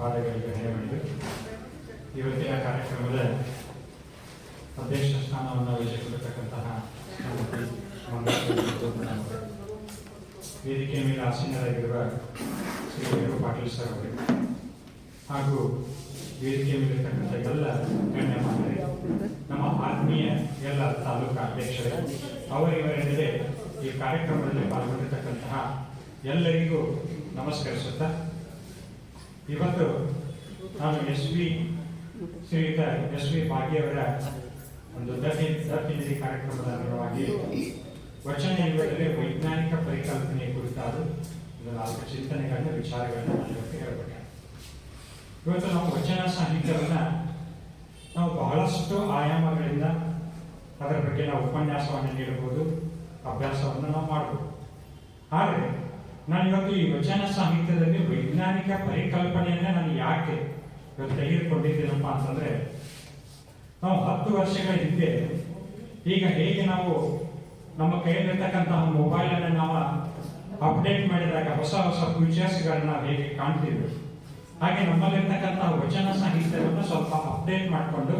ಪಾದಗಳಿಗೆ ಹೆಣೆಬಂದು ಇವತ್ತಿನ ಕಾರ್ಯಕ್ರಮದ ಅಧ್ಯಕ್ಷ ಸ್ಥಾನವನ್ನು ಮಂಗಳಾ ವೇದಿಕೆ ಮೇಲೆ ಆಸೀನರಾಗಿರುವ ಶ್ರೀ ಪಾಟೀಲ್ ಸರ್ ಅವರಿಗೆ ಹಾಗೂ ವೇದಿಕೆ ಮೇಲಿರ್ತಕ್ಕಂಥ ಎಲ್ಲ ಗಣ್ಯಮಾನ್ಯರೇ ನಮ್ಮ ಆತ್ಮೀಯ ಎಲ್ಲ ತಾಲೂಕಾ ಅಧ್ಯಕ್ಷರೇ ಅವರಿವರೆಂದರೆ ಈ ಕಾರ್ಯಕ್ರಮದಲ್ಲಿ ಪಾಲ್ಗೊಂಡಿರ್ತಕ್ಕಂತಹ ಎಲ್ಲರಿಗೂ ನಮಸ್ಕರಿಸುತ್ತಾ ಇವತ್ತು ನಾನು ಎಸ್ ವಿ ಶ್ರೀಯುತ ಎಸ್ ವಿ ಭಾಗ್ಯವರ ಒಂದು ದತ್ತಿನಿಧಿ ಕಾರ್ಯಕ್ರಮದ ಅಂಗವಾಗಿ ವಚನ ಎಂಬುದರಲ್ಲಿ ವೈಜ್ಞಾನಿಕ ಪರಿಕಲ್ಪನೆ ಕುರಿತಾದ ಒಂದು ನಾಲ್ಕು ಚಿಂತನೆಗಳನ್ನ, ವಿಚಾರಗಳನ್ನ ನಾನು ಹೇಳ್ಬೇಕು. ಇವತ್ತು ನಾವು ವಚನ ಸಾಹಿತ್ಯವನ್ನ ನಾವು ಬಹಳಷ್ಟು ಆಯಾಮಗಳಿಂದ ಅದರ ಬಗ್ಗೆ ನಾವು ಉಪನ್ಯಾಸವನ್ನು ನೀಡಬಹುದು, ಅಭ್ಯಾಸವನ್ನು ನಾವು ಮಾಡಬಹುದು ಆದರೆ ನಾನು ಇವತ್ತು ಈ ವಚನ ಸಾಹಿತ್ಯದಲ್ಲಿ ವೈಜ್ಞಾನಿಕ ಪರಿಕಲ್ಪನೆಯನ್ನ ನಾನು ಯಾಕೆ ಇವತ್ತು ತೆಗೆದುಕೊಂಡಿದ್ದೇನಪ್ಪ ಅಂತಂದ್ರೆ, ನಾವು ಹತ್ತು ವರ್ಷಗಳ ಹಿಂದೆ ಈಗ ಹೇಗೆ ನಾವು ನಮ್ಮ ಕೈಯಲ್ಲಿರ್ತಕ್ಕಂತಹ ಮೊಬೈಲ್ ಅನ್ನು ನಾವು ಅಪ್ಡೇಟ್ ಮಾಡಿದಾಗ ಹೊಸ ಹೊಸ ಫೀಚರ್ಸ್ಗಳನ್ನ ಹೇಗೆ ಕಾಣ್ತೀವಿ? ಹಾಗೆ ನಮ್ಮಲ್ಲಿರ್ತಕ್ಕಂತಹ ವಚನ ಸಾಹಿತ್ಯವನ್ನು ಸ್ವಲ್ಪ ಅಪ್ಡೇಟ್ ಮಾಡಿಕೊಂಡು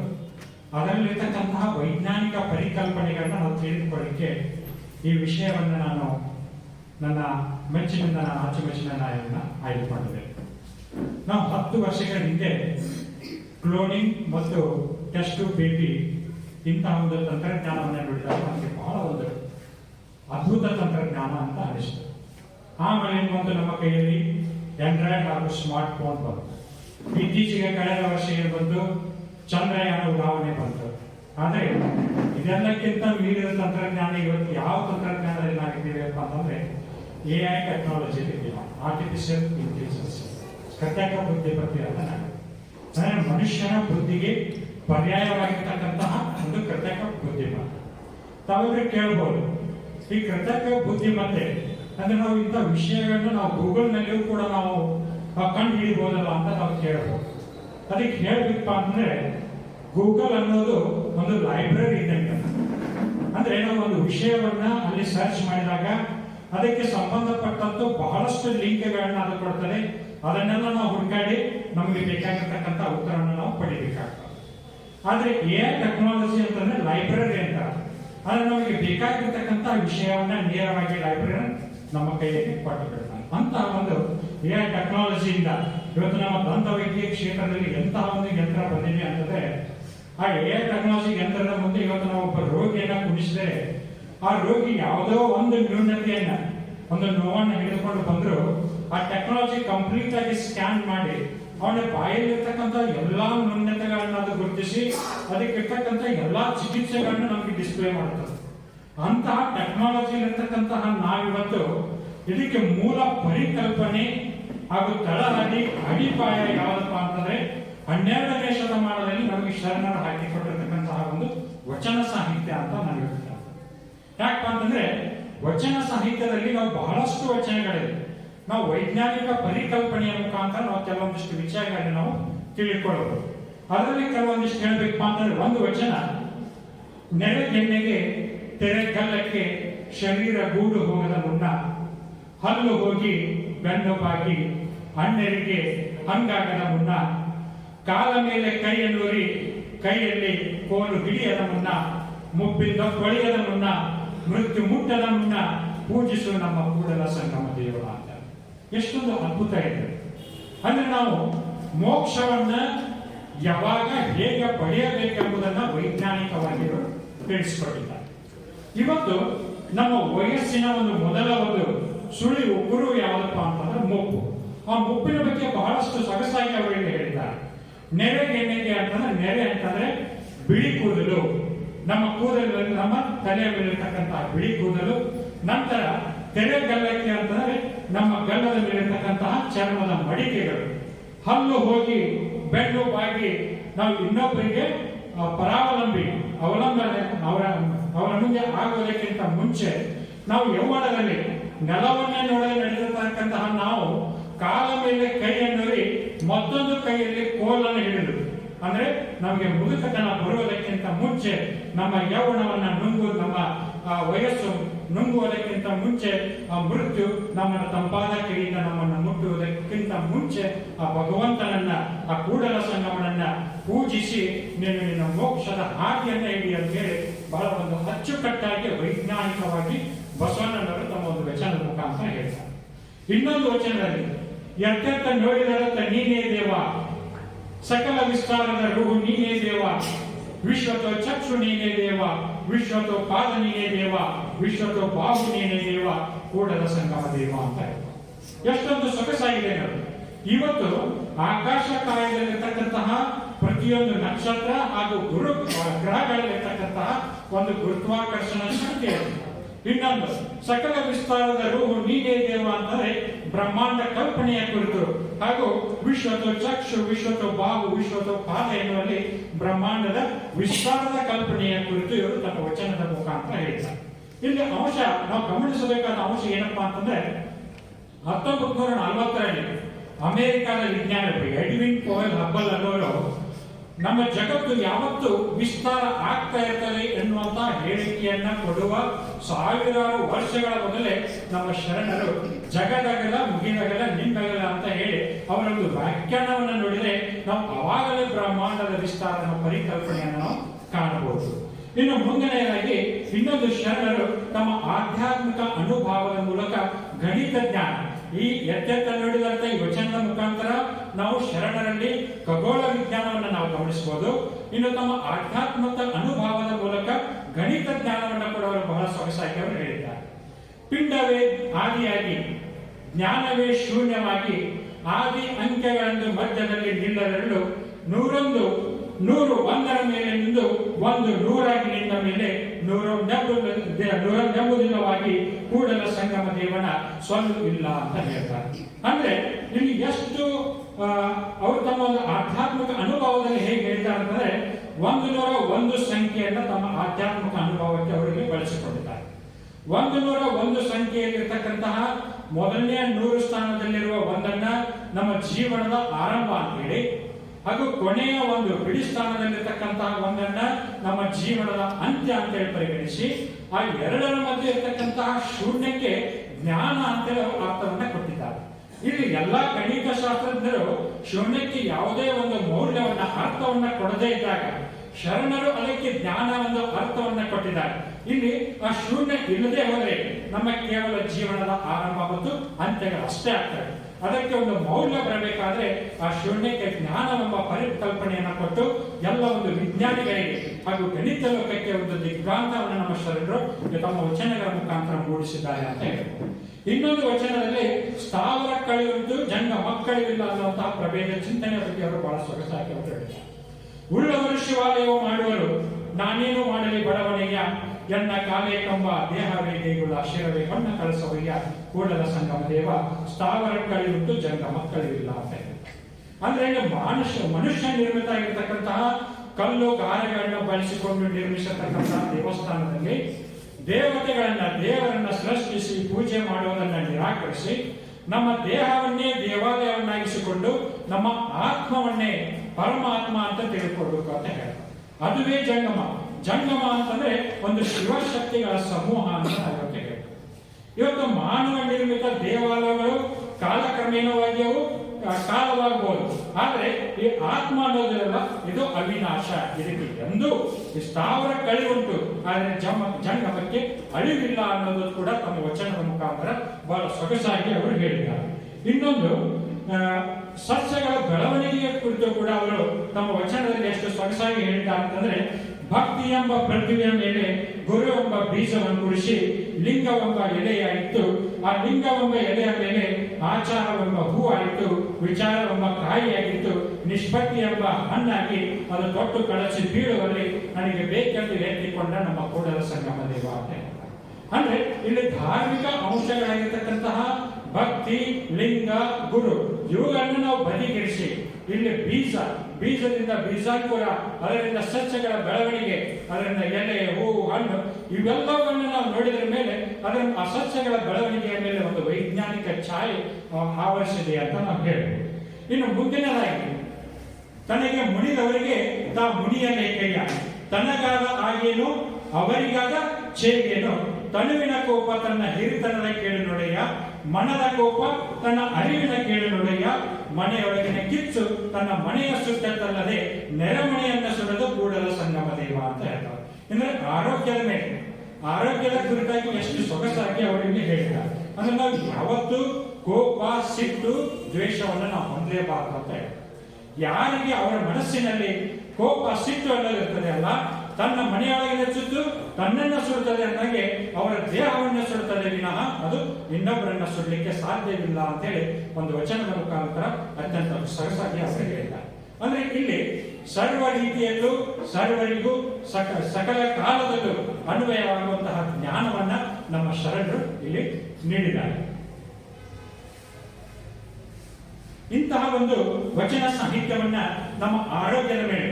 ಅದರಲ್ಲಿರ್ತಕ್ಕಂತಹ ವೈಜ್ಞಾನಿಕ ಪರಿಕಲ್ಪನೆಗಳನ್ನ ನಾವು ತಿಳಿದುಕೊಳ್ಳಿಕ್ಕೆ ಈ ವಿಷಯವನ್ನು ನಾನು ನನ್ನ ಮೆಚ್ಚಿನಿಂದ ನಾನು ಅಚ್ಚುಮೆಚ್ಚಿನ ಆಯ್ಕೆ ಮಾಡಿದೆ. ನಾವು ಹತ್ತು ವರ್ಷಗಳ ಹಿಂದೆ ಕ್ಲೋನಿಂಗ್ ಮತ್ತು ಟೆಸ್ಟ್ ಬೇಬಿ ಇಂತಹ ಒಂದು ತಂತ್ರಜ್ಞಾನವನ್ನು ನೋಡಿದಾಗ ನಮಗೆ ಬಹಳ ಒಂದು ಅದ್ಭುತ ತಂತ್ರಜ್ಞಾನ ಅಂತ ಅನಿಸ್ತು. ಆಮೇಲೆ ಬಂತು ನಮ್ಮ ಕೈಯಲ್ಲಿ? ಆಂಡ್ರಾಯ್ಡ್ ಹಾಗೂ ಸ್ಮಾರ್ಟ್ ಫೋನ್ ಬಂತು. ಇತ್ತೀಚೆಗೆ ಕಳೆದ ವರ್ಷ ಏನು ಬಂತು? ಚಂದ್ರಯಾನ ಉಡಾವಣೆ ಬಂತು. ಆದರೆ ಇದೆಲ್ಲಕ್ಕಿಂತ ಮೀರಿದ ತಂತ್ರಜ್ಞಾನ ಇವತ್ತು ಯಾವ ತಂತ್ರಜ್ಞಾನದಲ್ಲಿ ನಾವಿದ್ದೇವೆ ಅಂತಂದ್ರೆ ಎ ಐ ಟೆಕ್ನಾಲಜಿ ಇದ್ದೀವಿ ಆರ್ಟಿಫಿಷಿಯಲ್ ಇಂಟೆಲಿಜೆನ್ಸ್ ಕೃತಕ ಬುದ್ಧಿಮತ್ತೆ ಅಂತ ಅಂದ್ರೆ ಮನುಷ್ಯನ ಬುದ್ಧಿಗೆ ಪರ್ಯಾಯವಾಗಿರ್ತಕ್ಕಂತಹ ಒಂದು ಕೃತಕ ಬುದ್ಧಿಮತ್ತೆ ತಾವೆಲ್ಲರೂ ಕೇಳ್ಬೋದು, ಈ ಕೃತಕ ಬುದ್ಧಿಮತ್ತೆ ಅಂದ್ರೆ ನಾವು ಇಂಥ ವಿಷಯಗಳನ್ನ ನಾವು ಗೂಗಲ್ನಲ್ಲಿಯೂ ಕೂಡ ನಾವು ಕಂಡು ಹಿಡಿಬೋದಲ್ಲ ಅಂತ ನಾವು ಕೇಳ್ಬೋದು. ಅದಕ್ಕೆ ಹೇಳ್ಬೇಕಪ್ಪ ಅಂದ್ರೆ, ಗೂಗಲ್ ಅನ್ನೋದು ಒಂದು ಲೈಬ್ರರಿ ಇದ್ದಂಗೆ ಅಂದ್ರೆ ನಾವು ಒಂದು ವಿಷಯವನ್ನ ಅಲ್ಲಿ ಸರ್ಚ್ ಮಾಡಿದಾಗ ಅದಕ್ಕೆ ಸಂಬಂಧಪಟ್ಟಂತ ಬಹಳಷ್ಟು ಲಿಂಕ್ಗಳನ್ನ ಅದು ಕೊಡ್ತಾರೆ ಅದನ್ನೆಲ್ಲ ನಾವು ಹುಡುಕಾಡಿ ನಮಗೆ ಬೇಕಾಗಿರ್ತಕ್ಕಂಥ ಉತ್ತರವನ್ನು ನಾವು ಪಡಿಬೇಕಾಗ್ತದೆ. ಆದ್ರೆ ಎ ಟೆಕ್ನಾಲಜಿ ಅಂತಂದ್ರೆ ಲೈಬ್ರರಿ ಅಂತ. ಆದ್ರೆ ನಮಗೆ ಬೇಕಾಗಿರ್ತಕ್ಕಂಥ ವಿಷಯವನ್ನ ನೇರವಾಗಿ ಲೈಬ್ರರಿ ನಮ್ಮ ಕೈಯಲ್ಲಿ ಕೊಟ್ಟು ಬಿಡ್ತಾರೆ ಒಂದು ಎ ಟೆಕ್ನಾಲಜಿಯಿಂದ ಇವತ್ತು ನಮ್ಮ ದಂತ ವೈದ್ಯ ಕ್ಷೇತ್ರದಲ್ಲಿ ಎಂತಹ ಒಂದು ಯಂತ್ರ ಬಂದಿದೆ ಅಂತಂದ್ರೆ, ಆ ಎ ಟೆಕ್ನಾಲಜಿ ಯಂತ್ರದ ಮುಂದೆ ಇವತ್ತು ನಾವು ಒಬ್ಬ ರೋಗಿಯನ್ನ ಕುಣಿಸಿದರೆ ಆ ರೋಗಿ ಯಾವುದೋ ಒಂದು ನ್ಯೂನತೆಯನ್ನ, ಒಂದು ನೋವನ್ನು ಹಿಡಿದುಕೊಂಡು ಬಂದ್ರು, ಆ ಟೆಕ್ನಾಲಜಿ ಕಂಪ್ಲೀಟ್ ಆಗಿ ಸ್ಕ್ಯಾನ್ ಮಾಡಿ, ಅವನ ಬಾಯಲ್ಲಿರ್ತಕ್ಕಂಥ ಎಲ್ಲ ನ್ಯೂನತೆಗಳನ್ನ ಅದು ಗುರುತಿಸಿ ಅದಕ್ಕೆ ಇರ್ತಕ್ಕಂಥ ಎಲ್ಲಾ ಚಿಕಿತ್ಸೆಗಳನ್ನು ನಮಗೆ ಡಿಸ್ಪ್ಲೇ ಮಾಡುತ್ತದೆ ಅಂತಹ ಟೆಕ್ನಾಲಜಿ ಇರತಕ್ಕಂತಹ ನಾವಿವತ್ತು ಇದಕ್ಕೆ ಮೂಲ ಪರಿಕಲ್ಪನೆ ಹಾಗೂ ತಳಹದಿ ಅಡಿಪಾಯ ಯಾವುದಪ್ಪ ಅಂತಂದ್ರೆ, ಹನ್ನೆರಡನೇ ಶತಮಾನದಲ್ಲಿ ನಮಗೆ ಶರಣರು ಹಾಕಿಕೊಟ್ಟಿರ್ತಕ್ಕಂತಹ ಒಂದು ವಚನ ಸಾಹಿತ್ಯ ಅಂತ ನಾನು ಯಾಕಪ್ಪ ಅಂತಂದ್ರೆ, ವಚನ ಸಾಹಿತ್ಯದಲ್ಲಿ ನಾವು ಬಹಳಷ್ಟು ವಚನಗಳಿವೆ. ನಾವು ವೈಜ್ಞಾನಿಕ ಪರಿಕಲ್ಪನೆಯ ಮುಖಾಂತರ ನಾವು ಕೆಲವೊಂದಿಷ್ಟು ವಿಷಯಗಳನ್ನ ನಾವು ತಿಳಿದುಕೊಳ್ಳಬಹುದು. ಅದರಲ್ಲಿ ಕೆಲವೊಂದಿಷ್ಟು ಹೇಳ್ಬೇಕಪ್ಪ ಅಂತಂದ್ರೆ, ಒಂದು ವಚನ ನೆಲಗೆನ್ನೆಗೆ ತೆರೆ ಕಲ್ಲಕ್ಕೆ ಶರೀರ ಗೂಡು ಹೋಗದ ಮುನ್ನ, ಹಲ್ಲು ಹೋಗಿ ಬೆನ್ನು ಬಾಗಿ ಅಣ್ಣರಿಗೆ ಹಂಗಾಗದ ಮುನ್ನ, ಕಾಲ ಮೇಲೆ ಕೈಯನ್ನುರಿ ಕೈಯಲ್ಲಿ ಕೋಲು ಹಿಡಿಯದ ಮುನ್ನ, ಮುಬ್ಬಿಂದ ಕೊಳೆಯದ ಮುನ್ನ ಮೃತ್ಯು ಮುಟ್ಟದ ಮುನ್ನ ಪೂಜಿಸುವ ನಮ್ಮ ಕೂಡಲ ಸಂಗಮ ದೇವರ ಅಂತ ಎಷ್ಟೊಂದು ಅದ್ಭುತ ಇದೆ. ಅಂದ್ರೆ ನಾವು ಮೋಕ್ಷವನ್ನ ಯಾವಾಗ ಹೇಗೆ ಪಡೆಯಬೇಕೆಂಬುದನ್ನ ವೈಜ್ಞಾನಿಕವಾಗಿ ತಿಳಿಸಿಕೊಟ್ಟಿದ್ದಾರೆ. ಇವತ್ತು ನಮ್ಮ ವಯಸ್ಸಿನ ಒಂದು ಮೊದಲ ಒಂದು ಸುಳಿ ಉಗುರು ಯಾವುದಪ್ಪ ಅಂತಂದ್ರೆ ಮುಪ್ಪು. ಆ ಮುಪ್ಪಿನ ಬಗ್ಗೆ ಬಹಳಷ್ಟು ಸೊಗಸಾಗಿ ಅವರಿಗೆ ಹೇಳಿದ್ದಾರೆ. ನೆರೆಗೆನ್ನೆಗೆ ಅಂತಂದ್ರೆ, ನೆರೆ ಅಂತಂದ್ರೆ ಬಿಳಿ ಕೂದಲು. ನಮ್ಮ ಕೂದಲಿನಲ್ಲಿ ನಮ್ಮ ತಲೆಯ ಮೇಲಿರ್ತಕ್ಕಂತಹ ಬಿಳಿ ಕೂದಲು, ನಂತರ ತೆರೆಗಲ್ಲಕ್ಕೆ ಅಂತಂದ್ರೆ ನಮ್ಮ ಗಲ್ಲದ ಮೇಲಿರ್ತಕ್ಕಂತಹ ಚರ್ಮದ ಮಡಿಕೆಗಳು. ಹಲ್ಲು ಹೋಗಿ, ಬೆನ್ನು ಬಾಗಿ, ನಾವು ಇನ್ನೊಬ್ಬರಿಗೆ ಪರಾವಲಂಬಿ, ಅವಲಂಬನೆ, ಅವರ ಅವರ ಮುಂದೆ ಆಗುವುದಕ್ಕಿಂತ ಮುಂಚೆ ನಾವು ಯೌವನದಲ್ಲಿ ನೆಲವನ್ನೇ ನೋಡದೆ ನಡೆದಿರ್ತಕ್ಕಂತಹ ನಾವು ಕಾಲ ಮೇಲೆ ಕೈಯನ್ನುರಿ ಮತ್ತೊಂದು ಕೈಯಲ್ಲಿ ಕೋಲನ್ನು ಹಿಡಿದು ಅಂದ್ರೆ ನಮಗೆ ಮುದುಕತನ ಬರುವುದಕ್ಕಿಂತ ಮುಂಚೆ ನಮ್ಮ ಯೌವನವನ್ನ ನುಂಗು, ನಮ್ಮ ವಯಸ್ಸು ನುಂಗುವುದಕ್ಕಿಂತ ಮುಂಚೆ, ಆ, ಮೃತ್ಯು ನಮ್ಮನ್ನು ತಂಪಾದ ಕೈಯಿಂದ ನಮ್ಮನ್ನು ಮುಟ್ಟುವುದಕ್ಕಿಂತ ಮುಂಚೆ, ಆ, ಭಗವಂತನನ್ನ, ಆ, ಕೂಡಲ ಸಂಗಮನನ್ನ ಪೂಜಿಸಿ ನೀನು ನಿನ್ನ ಮೋಕ್ಷದ ಹಾದಿಯನ್ನ ಹಿಡಿ ಅಂತ ಹೇಳಿ ಬಹಳ ಒಂದು ಅಚ್ಚುಕಟ್ಟಾಗಿ, ವೈಜ್ಞಾನಿಕವಾಗಿ ಬಸವಣ್ಣನವರು ತಮ್ಮ ಒಂದು ವಚನದ ಮುಖಾಂತರ ಹೇಳ್ತಾರೆ. ಇನ್ನೊಂದು ವಚನದಲ್ಲಿ ಎತ್ತೆತ್ತ ನೋಡಿದರತ್ತ ನೀನೇ ದೇವ ಸಕಲ ವಿಸ್ತಾರದ ರೂಹು ನೀನೇ ದೇವ ವಿಶ್ವತೋ ಚಕ್ಷು ನೀನೇ ದೇವ ವಿಶ್ವತೋ ಪಾದ ನೀನೇ ದೇವ ವಿಶ್ವತೋ ಬಾಹು ನೀನೇ ದೇವ ಕೂಡದ ಸಂಗಮ ದೇವ ಅಂತ. ಎಷ್ಟೊಂದು ಸೊಗಸಾಗಿದೆ ನೋಡಿ ಇವತ್ತು ಆಕಾಶ ಕಾಯದಲ್ಲಿರ್ತಕ್ಕಂತಹ ಪ್ರತಿಯೊಂದು ನಕ್ಷತ್ರ ಹಾಗೂ ಗುರು ಗ್ರಹಗಳಲ್ಲಿರ್ತಕ್ಕಂತಹ ಒಂದು ಗುರುತ್ವಾಕರ್ಷಣ ಶಕ್ತಿ. ಇನ್ನೊಂದು, ಸಕಲ ವಿಸ್ತಾರದ ರೂಹು ನೀನೇ ದೇವ ಅಂದರೆ ಬ್ರಹ್ಮಾಂಡ ಕಲ್ಪನೆಯ ಕುರಿತು. ಹಾಗೂ ವಿಶ್ವದ ಚಕ್ಷು ವಿಶ್ವದ ಬಾಹು ವಿಶ್ವದ ಪಾದ ಎನ್ನುವಲ್ಲಿ ಬ್ರಹ್ಮಾಂಡದ ವಿಸ್ತಾರದ ಕಲ್ಪನೆಯ ಕುರಿತು ಇವರು ತಮ್ಮ ವಚನದ ಮುಖಾಂತರ ಹೇಳಿದ್ದಾರೆ. ಇಲ್ಲಿ ಅಂಶ ನಾವು ಗಮನಿಸಬೇಕಾದ ಅಂಶ ಏನಪ್ಪಾ ಅಂತಂದ್ರೆ, ಹತ್ತೊಂಬತ್ತು ನೂರ ನಲವತ್ತರಲ್ಲಿ ಅಮೆರಿಕದ ವಿಜ್ಞಾನಿ ಎಡ್ವಿನ್ ಪೋಯಲ್ ಹಬ್ಬಲ್ ಅನ್ನೋರು ನಮ್ಮ ಜಗತ್ತು ಯಾವತ್ತು ವಿಸ್ತಾರ ಆಗ್ತಾ ಇರ್ತದೆ ಎನ್ನುವಂತ ಹೇಳಿಕೆಯನ್ನ ಕೊಡುವ ಸಾವಿರಾರು ವರ್ಷಗಳ ಮೊದಲೇ ನಮ್ಮ ಶರಣರು ಜಗದಗಲ ಮುಗಿದಗಲ ನಿನ್ನಗಲ ಅಂತ ಹೇಳಿ ಅವರೊಂದು ವ್ಯಾಖ್ಯಾನವನ್ನು ನೋಡಿದರೆ ನಾವು ಅವಾಗಲೇ ಬ್ರಹ್ಮಾಂಡದ ವಿಸ್ತಾರದ ಪರಿಕಲ್ಪನೆಯನ್ನು ನಾವು ಕಾಣಬಹುದು. ಇನ್ನು ಮುಂದನೆಯದಾಗಿ ಇನ್ನೊಂದು ಶರಣರು ತಮ್ಮ ಆಧ್ಯಾತ್ಮಿಕ ಅನುಭವದ ಮೂಲಕ ಗಣಿತ ಜ್ಞಾನ ಈ ಎತ್ತೆತ್ತ ನೋಡಿದಂತ ಈ ವಚನದ ಮುಖಾಂತರ ನಾವು ಶರಣರಲ್ಲಿ ಖಗೋಳ ವಿಜ್ಞಾನವನ್ನು ನಾವು ಗಮನಿಸಬಹುದು ಇನ್ನು ತಮ್ಮ ಆಧ್ಯಾತ್ಮಿಕ ಅನುಭವದ ಮೂಲಕ ಗಣಿತ ಜ್ಞಾನವನ್ನು ಕೂಡ ಅವರು ಬಹಳ ಸೊಗಸಾಗಿ ಅವರು ಹೇಳಿದ್ದಾರೆ. ಪಿಂಡವೇ ಆದಿಯಾಗಿ, ಜ್ಞಾನವೇ ಶೂನ್ಯವಾಗಿ, ಆದಿ ಅಂಕೆಗಳನ್ನು ಮಧ್ಯದಲ್ಲಿ ನಿಲ್ಲರೆರಡು ನೂರೊಂದು, ನೂರು ಒಂದರ ಮೇಲೆ ನಿಂದು ಒಂದು ನೂರಾಗಿ ನಿಂತ ಮೇಲೆ ನೆಮ್ಮದಿಲ್ಲವಾಗಿ ಕೂಡಲ ಸಂಗಮ ದೇವನ ಸೊಲ್ಲು ಇಲ್ಲ ಅಂತ ಹೇಳ್ತಾರೆ. ಅಂದ್ರೆ ಇಲ್ಲಿ ಎಷ್ಟು ಅವರು ತಮ್ಮ ಒಂದು ಆಧ್ಯಾತ್ಮಿಕ ಅನುಭವದಲ್ಲಿ ಹೇಗೆ ಹೇಳ್ತಾರೆ ಅಂತಂದ್ರೆ ಒಂದು ನೂರ ಒಂದು ಸಂಖ್ಯೆಯನ್ನ ತಮ್ಮ ಆಧ್ಯಾತ್ಮಿಕ ಅನುಭವಕ್ಕೆ ಅವರಿಗೆ ಬಳಸಿಕೊಂಡಿದ್ದಾರೆ. ಒಂದು ನೂರ ಒಂದು ಸಂಖ್ಯೆಯಲ್ಲಿರ್ತಕ್ಕಂತಹ ಮೊದಲನೇ ನೂರು ಸ್ಥಾನದಲ್ಲಿರುವ ಒಂದನ್ನ ನಮ್ಮ ಜೀವನದ ಆರಂಭ ಅಂತ ಹೇಳಿ ಹಾಗೂ ಕೊನೆಯ ಒಂದು ಬಿಡಿ ಸ್ಥಾನದಲ್ಲಿರ್ತಕ್ಕಂತಹ ಒಂದನ್ನ ನಮ್ಮ ಜೀವನದ ಅಂತ್ಯ ಅಂತ ಹೇಳಿ ಪರಿಗಣಿಸಿ, ಆ ಎರಡರ ಮಧ್ಯೆ ಇರ್ತಕ್ಕಂತಹ ಶೂನ್ಯಕ್ಕೆ ಜ್ಞಾನ ಅಂತೇಳಿ ಅರ್ಥವನ್ನ ಕೊಟ್ಟಿದ್ದಾರೆ. ಇಲ್ಲಿ ಎಲ್ಲಾ ಗಣಿತ ಶಾಸ್ತ್ರಜ್ಞರು ಶೂನ್ಯಕ್ಕೆ ಯಾವುದೇ ಒಂದು ಮೌಲ್ಯವನ್ನ, ಅರ್ಥವನ್ನ ಕೊಡದೇ ಇದ್ದಾಗ ಶರಣರು ಅದಕ್ಕೆ ಜ್ಞಾನ ಒಂದು ಅರ್ಥವನ್ನ ಕೊಟ್ಟಿದ್ದಾರೆ. ಇಲ್ಲಿ ಆ ಶೂನ್ಯ ಇಲ್ಲದೆ ಹೋದ್ರೆ ನಮ್ಮ ಕೇವಲ ಜೀವನದ ಆರಂಭ ಮತ್ತು ಅಂತ್ಯಗಳು ಅಷ್ಟೇ ಆಗ್ತವೆ. ಅದಕ್ಕೆ ಒಂದು ಮೌಲ್ಯ ಬರಬೇಕಾದ್ರೆ ಆ ಶೂನ್ಯಕ್ಕೆ ಜ್ಞಾನವೆಂಬ ಪರಿಕಲ್ಪನೆಯನ್ನ ಕೊಟ್ಟು ಎಲ್ಲ ಒಂದು ವಿಜ್ಞಾನಿಗಳಿಗೆ ಹಾಗೂ ಗಣಿತ ಲೋಕಕ್ಕೆ ಒಂದು ದಿಗ್ಭ್ರಾಂತವನ್ನು ನಮ್ಮ ಶರಣರು ತಮ್ಮ ವಚನಗಳ ಮುಖಾಂತರ ಮೂಡಿಸಿದ್ದಾರೆ ಅಂತ ಹೇಳಿ ಇನ್ನೊಂದು ವಚನದಲ್ಲಿ ಸ್ಥಾವರ ಕಳೆಯುವುದು ಜಂಗ ಮಕ್ಕಳಿಲ್ಲ ಅನ್ನುವಂತಹ ಪ್ರಭೇದ ಚಿಂತನೆಯ ಬಗ್ಗೆ ಅವರು ಬಹಳ ಸೊಗಸಾಗಿ ಅವರು ಹೇಳಿದ್ದಾರೆ. ಉಳ್ಳವರು ಶಿವಾಲಯವು ಮಾಡುವರು, ನಾನೇನು ಮಾಡಲಿ ಬಡವನಿಗೆ ಎನ್ನ ಕಾಲೇ ಕಂಬ ದೇಹವೇ ದೇಗುಲ ಶಿರವೇ ಬಣ್ಣ ಕಳಸವಯ್ಯ ಕೂಡಲ ಸಂಗಮ ದೇವ ಸ್ಥಾವರ ಕಳಿಬಿಟ್ಟು ಜಂಗ ಮಕ್ಕಳಿಲ್ಲ ಅಂತ ಅಂದ್ರೆ ಮನುಷ್ಯ ಮನುಷ್ಯ ನಿರ್ಮಿತ ಆಗಿರ್ತಕ್ಕಂತಹ ಕಲ್ಲು ಗಾರೆಗಳನ್ನು ಬಳಸಿಕೊಂಡು ನಿರ್ಮಿಸತಕ್ಕಂತಹ ದೇವಸ್ಥಾನದಲ್ಲಿ ದೇವತೆಗಳನ್ನ ದೇವರನ್ನ ಸೃಷ್ಟಿಸಿ ಪೂಜೆ ಮಾಡುವುದನ್ನ ನಿರಾಕರಿಸಿ ನಮ್ಮ ದೇಹವನ್ನೇ ದೇವಾಲಯವನ್ನಾಗಿಸಿಕೊಂಡು ನಮ್ಮ ಆತ್ಮವನ್ನೇ ಪರಮಾತ್ಮ ಅಂತ ತಿಳ್ಕೊಳ್ಬೇಕು ಅಂತ ಹೇಳ್ತಾರೆ ಅದುವೇ ಜಂಗಮ. ಜಂಗಮ ಅಂತಂದ್ರೆ ಒಂದು ಶಿವಶಕ್ತಿಗಳ ಸಮೂಹ ಅಂತ ಅದಕ್ಕೆ ಇವತ್ತು ಮಾನವ ನಿರ್ಮಿತ ದೇವಾಲಯಗಳು ಕಾಲಕ್ರಮೇಣವಾಗಿ ಅವು ಕಾಲವಾಗಬಹುದು ಆದ್ರೆ ಈ ಆತ್ಮ ಅನ್ನೋದಿರಲ್ಲ ಇದು ಅವಿನಾಶ. ಇದಕ್ಕೆ ಎಂದು ಸ್ಥಾವರ ಉಂಟು ಆದರೆ ಜಮ, ಜಂಗಮಕ್ಕೆ ಅಳಿವಿಲ್ಲ ಅನ್ನೋದು ಕೂಡ ತಮ್ಮ ವಚನದ ಮುಖಾಂತರ ಬಹಳ ಸೊಗಸಾಗಿ ಅವರು ಹೇಳಿದ್ದಾರೆ. ಇನ್ನೊಂದು ಸಸ್ಯಗಳ ಬೆಳವಣಿಗೆಯ ಕುರಿತು ಕೂಡ ಅವರು ತಮ್ಮ ವಚನದಲ್ಲಿ ಎಷ್ಟು ಸೊಗಸಾಗಿ ಹೇಳಿದ್ದಾರೆ ಅಂತಂದ್ರೆ ಭಕ್ತಿ ಎಂಬ ಪ್ರತಿಭೆಯ ಮೇಲೆ ಗುರು ಎಂಬ ಬೀಜವನ್ನು ಕುಡಿಸಿ ಲಿಂಗವೆಂಬ ಎಲೆಯಾಯಿತು ಆ ಲಿಂಗವೆಂಬ ಎಲೆಯ ಮೇಲೆ ಆಚಾರವೆಂಬ ಹೂವಾಯಿತು ವಿಚಾರವೆಂಬ ಕಾಯಿಯಾಗಿತ್ತು ನಿಷ್ಪತ್ತಿ ಎಂಬ ಹಣ್ಣಾಗಿ ಅದು ತೊಟ್ಟು ಕಳಚಿ ಬೀಳುವಲ್ಲಿ ನನಗೆ ಬೇಕೆಂದು ಎತ್ತಿಕೊಂಡ ನಮ್ಮ ಕೂಡಲ ಸಂಗಮ ದೇವ ಅಂದ್ರೆ ಇಲ್ಲಿ ಧಾರ್ಮಿಕ ಅಂಶಗಳಾಗಿರ್ತಕ್ಕಂತಹ ಭಕ್ತಿ, ಲಿಂಗ, ಗುರು, ಇವುಗಳನ್ನು ನಾವು ಬದಿಗಿರಿಸಿ, ಇಲ್ಲಿ ಬೀಜ ಬೀಜದಿಂದ ಬೀಜಾಂಕುರ, ಅದರಿಂದ ಸಸ್ಯಗಳ ಬೆಳವಣಿಗೆ, ಅದರಿಂದ ಎಲೆ ಹೂವು ಹಣ್ಣು, ಇವೆಲ್ಲವನ್ನು ನಾವು ನೋಡಿದ್ರ ಮೇಲೆ ಅದರ ಆ ಸಸ್ಯಗಳ ಬೆಳವಣಿಗೆಯ ಮೇಲೆ ಒಂದು ವೈಜ್ಞಾನಿಕ ಛಾಯೆ ಆವರಿಸಿದೆ ಅಂತ ನಾವು ಹೇಳ್ಬೋದು. ಇನ್ನು ಮುಂದಿನದಾಗಿ, ತನಗೆ ಮುಣಿದವರಿಗೆ ತಾ ಮುನಿಯಲೇ ಕೈಯ ತನಗಾದ ಆಗೇನು ಅವರಿಗಾದ ಚೇಗೇನು ತನುವಿನ ಕೋಪ ತನ್ನ ಹಿರಿತನದ ಕೇಳಿ ನೋಡೆಯ ಮನದ ಕೋಪ, ತನ್ನ ಅರಿವಿನ ಕೇಳಿ ನೋಡೆಯ ಮನೆಯೊಳಗಿನ ಕಿಚ್ಚು, ತನ್ನ ಮನೆಯ ಸುತ್ತಲ್ಲದೆ ನೆರೆಮನೆಯನ್ನ ಸುಡದು ಕೂಡಲ ಸಂಗಮ ದೇವ ಅಂತ ಹೇಳ್ತಾರೆ. ಅಂದ್ರೆ ಆರೋಗ್ಯದ ಮೇಲೆ, ಆರೋಗ್ಯದ ಕುರಿತಾಗಿ ಎಷ್ಟು ಸೊಗಸಾಗಿ ಅವರಿಗೆ ಹೇಳಿದ್ದಾರೆ. ಅಂದ್ರೆ ನಾವು ಯಾವತ್ತು ಕೋಪ, ಸಿಟ್ಟು, ದ್ವೇಷವನ್ನು ನಾವು ಹೊಂದಲೇಬಾರದು ಅಂತ ಹೇಳ್ತಾರೆ. ಯಾರಿಗೆ ಅವರ ಮನಸ್ಸಿನಲ್ಲಿ ಕೋಪ, ಸಿಟ್ಟು ಅನ್ನೋದಿರ್ತದೆ ಅಲ್ಲ ತನ್ನ ಮನೆಯೊಳಗಿನ ಹೆಚ್ಚಿದ್ದು ತನ್ನನ್ನು ಸುಡುತ್ತದೆ ಅಂದಾಗೆ ಅವರ ದೇಹವನ್ನು ಸುಡುತ್ತದೆ ವಿನಃ ಅದು ಇನ್ನೊಬ್ಬರನ್ನ ಸುಡಲಿಕ್ಕೆ ಸಾಧ್ಯವಿಲ್ಲ ಅಂತ ಹೇಳಿ ಒಂದು ವಚನದ ಮುಖಾಂತರ ಅತ್ಯಂತ ಸೊಗಸಾಗಿ ಅವರು ಹೇಳಿದ್ದಾರೆ ಅಂದ್ರೆ ಇಲ್ಲಿ ಸರ್ವ ರೀತಿಯಲ್ಲೂ ಸರ್ವರಿಗೂ ಸಕ, ಸಕಲ ಕಾಲದಲ್ಲೂ ಅನ್ವಯವಾಗುವಂತಹ ಜ್ಞಾನವನ್ನ ನಮ್ಮ ಶರಣರು ಇಲ್ಲಿ ನೀಡಿದ್ದಾರೆ. ಇಂತಹ ಒಂದು ವಚನ ಸಾಹಿತ್ಯವನ್ನ ನಮ್ಮ ಆರೋಗ್ಯದ ಮೇಲೆ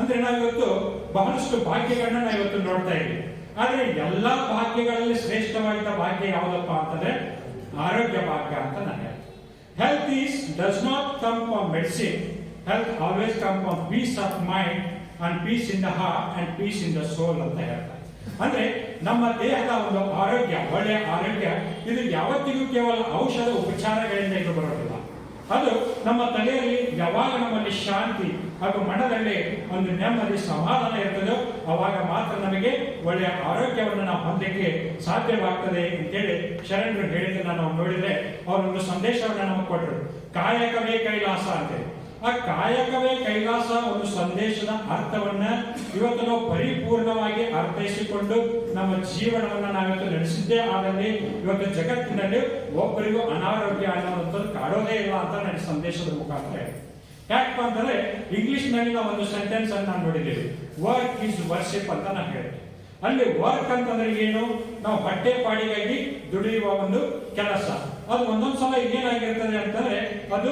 ಅಂದ್ರೆ ನಾವಿವತ್ತು ಬಹಳಷ್ಟು ಭಾಗ್ಯಗಳನ್ನ ನಾವು ಇವತ್ತು ನೋಡ್ತಾ ಇದ್ದೀವಿ. ಆದ್ರೆ ಎಲ್ಲಾ ಭಾಗ್ಯಗಳಲ್ಲಿ ಶ್ರೇಷ್ಠವಾದ ಭಾಗ್ಯ ಯಾವುದಪ್ಪ ಅಂತಂದ್ರೆ ಆರೋಗ್ಯ ಭಾಗ್ಯ ಅಂತ ನಾನು health is does not come from medicine health always come from peace of mind and peace in the heart and peace in the soul ಅಂತ ಹೇಳ್ತಾರೆ. ಅಂದ್ರೆ ನಮ್ಮ ದೇಹದ ಒಂದು ಆರೋಗ್ಯ, ಒಳ್ಳೆಯ ಆರೋಗ್ಯ, ಇದು ಯಾವತ್ತಿಗೂ ಕೇವಲ ಔಷಧ ಉಪಚಾರಗಳಿಂದ ಇದು ಬರೋದಿಲ್ಲ. ಅದು ನಮ್ಮ ತಲೆಯಲ್ಲಿ ಯಾವಾಗ ನಮ್ಮಲ್ಲಿ ಶಾಂತಿ ಹಾಗೂ ಮನದಲ್ಲಿ ಒಂದು ನೆಮ್ಮದಿ, ಸಮಾಧಾನ ಇರ್ತದೋ, ಅವಾಗ ಮಾತ್ರ ನಮಗೆ ಒಳ್ಳೆಯ ಆರೋಗ್ಯವನ್ನು ನಾವು ಹೊಂದಕ್ಕೆ ಸಾಧ್ಯವಾಗ್ತದೆ ಅಂತೇಳಿ ಶರಣರು ಹೇಳಿದ್ದನ್ನ ನಾವು ನೋಡಿದ್ರೆ ಅವರೊಂದು ಸಂದೇಶವನ್ನು ನಮಗೆ ಕೊಟ್ಟರು. ಕಾಯಕವೇ ಕೈಲಾಸ ಅಂತೇಳಿ. ಆ ಕಾಯಕವೇ ಕೈಲಾಸ ಒಂದು ಸಂದೇಶದ ಅರ್ಥವನ್ನ ಇವತ್ತು ನಾವು ಪರಿಪೂರ್ಣವಾಗಿ ಅರ್ಥೈಸಿಕೊಂಡು ನಮ್ಮ ಜೀವನವನ್ನ ನಾವಿವತ್ತು ನಡೆಸಿದ್ದೇ ಆದಲ್ಲಿ ಇವತ್ತು ಜಗತ್ತಿನಲ್ಲಿ ಒಬ್ಬರಿಗೂ ಅನಾರೋಗ್ಯ ಅನ್ನೋದಂಥದ್ದು ಕಾಡೋದೇ ಇಲ್ಲ ಅಂತ ನನ್ನ ಸಂದೇಶದ ಮುಖಾಂತರ ಯಾಕಪ್ಪ ಅಂತಂದ್ರೆ ಇಂಗ್ಲಿಷ್ನಲ್ಲಿ ನಾವು ಒಂದು ಸೆಂಟೆನ್ಸ್ ಅಂತ ನಾವು ನೋಡಿದ್ದೀವಿ ವರ್ಕ್ ಇಸ್ ವರ್ಷಿಪ್ ಅಂತ ನಾನು ಹೇಳ್ತೀವಿ ಅಲ್ಲಿ ವರ್ಕ್ ಅಂತಂದ್ರೆ ಏನು? ನಾವು ಹೊಟ್ಟೆ ಪಾಡಿಗಾಗಿ ದುಡಿಯುವ ಒಂದು ಕೆಲಸ. ಅದು ಒಂದೊಂದು ಸಲ ಏನಾಗಿರ್ತದೆ ಅಂತಂದ್ರೆ ಅದು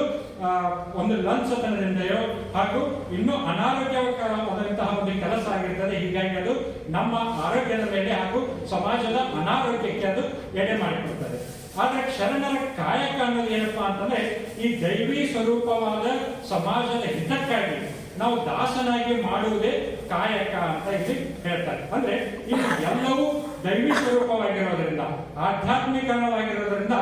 ಒಂದು ಲಂಚ್ ಲಂಚತನದಿಂದಯೋ ಹಾಗೂ ಇನ್ನೂ ಅನಾರೋಗ್ಯಕರವಾದಂತಹ ಒಂದು ಕೆಲಸ ಆಗಿರ್ತದೆ. ಹೀಗಾಗಿ ಅದು ನಮ್ಮ ಆರೋಗ್ಯದ ಮೇಲೆ ಹಾಗೂ ಸಮಾಜದ ಅನಾರೋಗ್ಯಕ್ಕೆ ಅದು ಎಡೆ ಮಾಡಿಕೊಡ್ತದೆ. ಆದ್ರೆ ಶರಣರ ಕಾಯಕ ಅನ್ನೋದು ಏನಪ್ಪಾ ಅಂತಂದ್ರೆ ಈ ದೈವಿ ಸ್ವರೂಪವಾದ ಸಮಾಜದ ಹಿತಕ್ಕಾಗಿ ನಾವು ದಾಸನಾಗಿ ಮಾಡುವುದೇ ಕಾಯಕ ಅಂತ ಇಲ್ಲಿ ಹೇಳ್ತಾರೆ. ಅಂದ್ರೆ ಇದು ಎಲ್ಲವೂ ದೈವಿ ಸ್ವರೂಪವಾಗಿರೋದ್ರಿಂದ, ಆಧ್ಯಾತ್ಮಿಕವಾಗಿರೋದ್ರಿಂದ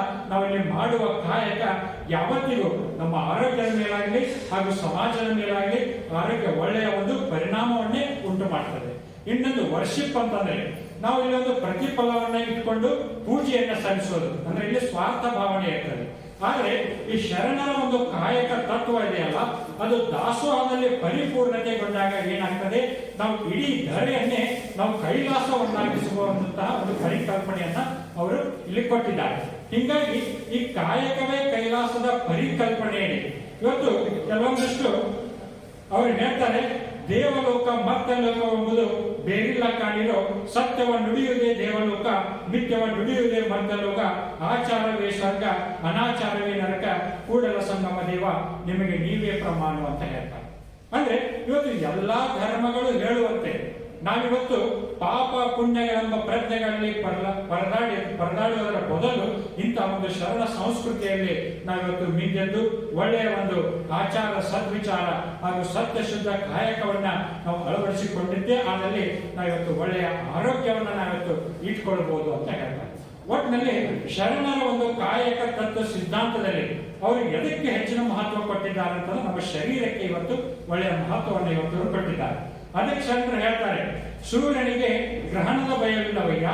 ಇಲ್ಲಿ ಮಾಡುವ ಕಾಯಕ ಯಾವತ್ತಿಗೂ ನಮ್ಮ ಆರೋಗ್ಯದ ಮೇಲಾಗಲಿ ಹಾಗೂ ಸಮಾಜದ ಮೇಲಾಗಲಿ ಆರೋಗ್ಯ ಒಳ್ಳೆಯ ಒಂದು ಪರಿಣಾಮವನ್ನೇ ಉಂಟು ಮಾಡ್ತದೆ ಇನ್ನೊಂದು ವರ್ಷಿಪ್ ಅಂತಂದ್ರೆ ನಾವು ಇಲ್ಲಿ ಒಂದು ಪ್ರತಿಫಲವನ್ನ ಇಟ್ಕೊಂಡು ಪೂಜೆಯನ್ನ ಸಲ್ಲಿಸೋದು. ಅಂದ್ರೆ ಇಲ್ಲಿ ಸ್ವಾರ್ಥ ಭಾವನೆ ಇರ್ತದೆ ಆದ್ರೆ ಈ ಶರಣರ ಒಂದು ಕಾಯಕ ತತ್ವ ಇದೆಯಲ್ಲ, ಅದು ದಾಸೋಹದಲ್ಲಿ ಪರಿಪೂರ್ಣತೆಗೊಂಡಾಗ ಏನಾಗ್ತದೆ? ನಾವು ಇಡೀ ಧರೆಯನ್ನೇ ನಾವು ಕೈಲಾಸವನ್ನಾಗಿಸುವಂತಹ ಒಂದು ಪರಿಕಲ್ಪನೆಯನ್ನ ಅವರು ಇಲ್ಲಿ ಕೊಟ್ಟಿದ್ದಾರೆ. ಹೀಗಾಗಿ ಈ ಕಾಯಕವೇ ಕೈಲಾಸದ ಪರಿಕಲ್ಪನೆಯೇ ಇವತ್ತು ಕೆಲವೊಂದಷ್ಟು ಅವರು ಹೇಳ್ತಾರೆ, ದೇವಲೋಕ ಮತ್ತಲೋಕ ಎಂಬುದು ಬೇರಿಲ್ಲ ಕಾಣಿರೋ ಸತ್ಯವ ನುಡಿಯುವುದೇ ದೇವಲೋಕ, ಮಿಥ್ಯವ ನುಡಿಯುವುದೇ ಮರ್ದಲೋಕ ಆಚಾರವೇ ಸ್ವರ್ಗ ಅನಾಚಾರವೇ ನರಕ, ಕೂಡಲ ಸಂಗಮ ದೇವ, ನಿಮಗೆ ನೀವೇ ಪ್ರಮಾಣ ಅಂತ ಹೇಳ್ತಾರೆ. ಅಂದ್ರೆ ಇವತ್ತು ಎಲ್ಲಾ ಧರ್ಮಗಳು ಹೇಳುವಂತೆ, ನಾವಿವತ್ತು ಪಾಪ ಪುಣ್ಯಗಳೆಂಬ ಪ್ರಜ್ಞೆಗಳಲ್ಲಿ ಪರದಾಡಿ ಪರದಾಡುವುದರ ಬದಲು ಇಂತಹ ಒಂದು ಶರಣ ಸಂಸ್ಕೃತಿಯಲ್ಲಿ ನಾವಿವತ್ತು ಮಿಂದೆದ್ದು ಒಳ್ಳೆಯ ಒಂದು ಆಚಾರ ಸದ್ವಿಚಾರ ಹಾಗೂ ಸತ್ಯ ಶುದ್ಧ ಕಾಯಕವನ್ನ ನಾವು ಅಳವಡಿಸಿಕೊಂಡಿದ್ದೇ ಆದಲ್ಲಿ ನಾವಿವತ್ತು ಒಳ್ಳೆಯ ಆರೋಗ್ಯವನ್ನ ನಾವಿವತ್ತು ಇಟ್ಕೊಳ್ಬಹುದು ಅಂತ ಹೇಳ್ತಾರೆ. ಒಟ್ಟಿನಲ್ಲಿ ಶರಣರ ಒಂದು ಕಾಯಕ ತತ್ವ ಸಿದ್ಧಾಂತದಲ್ಲಿ ಅವರು ಎದಕ್ಕೆ ಹೆಚ್ಚಿನ ಮಹತ್ವ ಕೊಟ್ಟಿದ್ದಾರೆ ಅಂತಂದ್ರೆ ನಮ್ಮ ಶರೀರಕ್ಕೆ ಇವತ್ತು ಒಳ್ಳೆಯ ಮಹತ್ವವನ್ನು ಇವತ್ತು ಕೊಟ್ಟಿದ್ದಾರೆ ಅದಕ್ಕೆ ಶರಣರು ಹೇಳ್ತಾರೆ ಸೂರ್ಯನಿಗೆ ಗ್ರಹಣದ ಭಯವಿಲ್ಲವಯ್ಯ,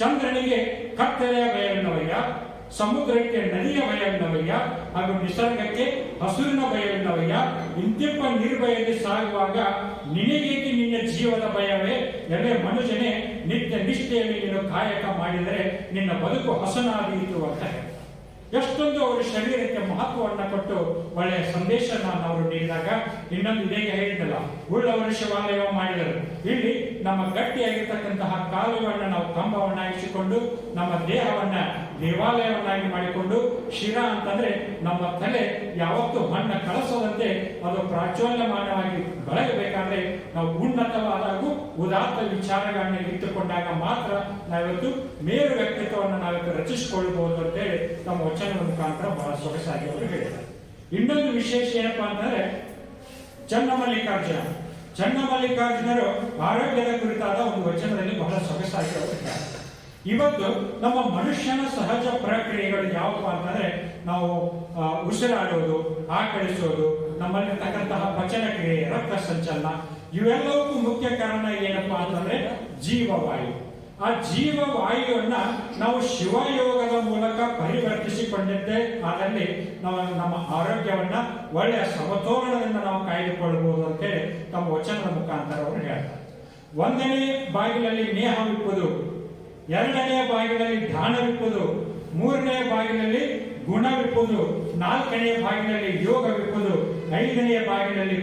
ಚಂದ್ರನಿಗೆ ಕತ್ತಲೆಯ ಭಯವಿಲ್ಲವಯ್ಯ, ಸಮುದ್ರಕ್ಕೆ ನದಿಯ ಭಯವಿಲ್ಲವಯ್ಯ, ಹಾಗೂ ನಿಸರ್ಗಕ್ಕೆ ಹಸುರಿನ ಭಯವಿಲ್ಲವಯ್ಯ ಇಂತಿಪ್ಪ ನಿರ್ಭಯದಲ್ಲಿ ಸಾಗುವಾಗ ನಿನಗೇಕೆ ನಿನ್ನ ಜೀವದ ಭಯವೇ ಎಲ್ಲ ಮನುಷ್ಯನೇ, ನಿತ್ಯ ನಿಷ್ಠೆಯಲ್ಲಿ ನೀನು ಕಾಯಕ ಮಾಡಿದರೆ ನಿನ್ನ ಬದುಕು ಹಸನಾದೀತು ಅಂತ. ಎಷ್ಟೊಂದು ಅವರು ಶರೀರಕ್ಕೆ ಮಹತ್ವವನ್ನು ಕೊಟ್ಟು ಒಳ್ಳೆಯ ಸಂದೇಶನ ಅವರು ನೀಡಿದಾಗ ಇನ್ನೊಂದು ಇದೇಗೆ ಹೇಳಿದ್ದಲ್ಲ ಉಳ್ಳವರು ಮನುಷ್ಯವಾಲಯ ಮಾಡಿದರು. ಇಲ್ಲಿ ನಮ್ಮ ಗಟ್ಟಿಯಾಗಿರ್ತಕ್ಕಂತಹ ಕಾಲುಗಳನ್ನ ನಾವು ಕಂಬವನ್ನಾಗಿಸಿಕೊಂಡು, ನಮ್ಮ ದೇಹವನ್ನ ದೇವಾಲಯವನ್ನಾಗಿ ಮಾಡಿಕೊಂಡು, ಶಿರ ಅಂತಂದ್ರೆ ನಮ್ಮ ತಲೆ ಯಾವತ್ತು ಮಣ್ಣ ಕಳಸದಂತೆ ಅದು ಪ್ರಾಚೋಲ್ಯಮಾನವಾಗಿ ಬೆಳಗಬೇಕಾದ್ರೆ ನಾವು ಉನ್ನತವಾದಾಗೂ ಉದಾತ್ತ ವಿಚಾರಗಳನ್ನ ಇಟ್ಟುಕೊಂಡಾಗ ಮಾತ್ರ ನಾವಿವತ್ತು ಮೇರು ವ್ಯಕ್ತಿತ್ವವನ್ನು ನಾವಿವತ್ತು ರಚಿಸಿಕೊಳ್ಳಬಹುದು ಅಂತೇಳಿ ನಮ್ಮ ವಚನದ ಮುಖಾಂತರ ಬಹಳ ಸೊಗಸಾಗಿ ಅವರು ಹೇಳಿದ್ದಾರೆ. ಇನ್ನೊಂದು ವಿಶೇಷ ಏನಪ್ಪಾ ಅಂತಂದ್ರೆ ಚನ್ನಮಲ್ಲಿಕಾರ್ಜುನ. ಚನ್ನಮಲ್ಲಿಕಾರ್ಜುನರು ಆರೋಗ್ಯದ ಕುರಿತಾದ ಒಂದು ವಚನದಲ್ಲಿ ಬಹಳ ಸೊಗಸಾಗಿ ಅವರು ಇವತ್ತು ನಮ್ಮ ಮನುಷ್ಯನ ಸಹಜ ಪ್ರಕ್ರಿಯೆಗಳು ಯಾವಪ್ಪ ಅಂತಂದ್ರೆ ನಾವು ಉಸಿರಾಡೋದು, ಆಕಳಿಸೋದು, ನಮ್ಮಲ್ಲಿರ್ತಕ್ಕಂತಹ ಪಚನ ಕ್ರಿಯೆ ರಕ್ತ ಸಂಚಲನ ಇವೆಲ್ಲವಕ್ಕೂ ಮುಖ್ಯ ಕಾರಣ ಏನಪ್ಪಾ ಅಂತಂದ್ರೆ ಜೀವವಾಯು. ಆ ಜೀವ ವಾಯುವನ್ನ ನಾವು ಶಿವಯೋಗದ ಮೂಲಕ ಪರಿವರ್ತಿಸಿಕೊಂಡಿದ್ದೆ. ಅದರಲ್ಲಿ ನಾವು ನಮ್ಮ ಆರೋಗ್ಯವನ್ನ ಒಳ್ಳೆಯ ಸಮತೋಲನದಿಂದ ನಾವು ಕಾಯ್ದುಕೊಳ್ಳಬಹುದು ಅಂತೇಳಿ ತಮ್ಮ ವಚನದ ಮುಖಾಂತರ ಅವರು ಹೇಳ್ತಾರೆ. ಒಂದನೇ ಬಾಗಿಲಲ್ಲಿ ನೇಹವಿಪ್ಪುದು ಎರಡನೇ ಬಾಗಿಲಲ್ಲಿ ಧ್ಯಾನವಿಪ್ಪುದು ಮೂರನೇ ಬಾಗಿಲಲ್ಲಿ ಗುಣವಿಪ್ಪುದು ನಾಲ್ಕನೇ ಬಾಗಿಲಲ್ಲಿ ಯೋಗವಿಪ್ಪುದು ಐದನೆಯ ಬಾಗಿಲಲ್ಲಿ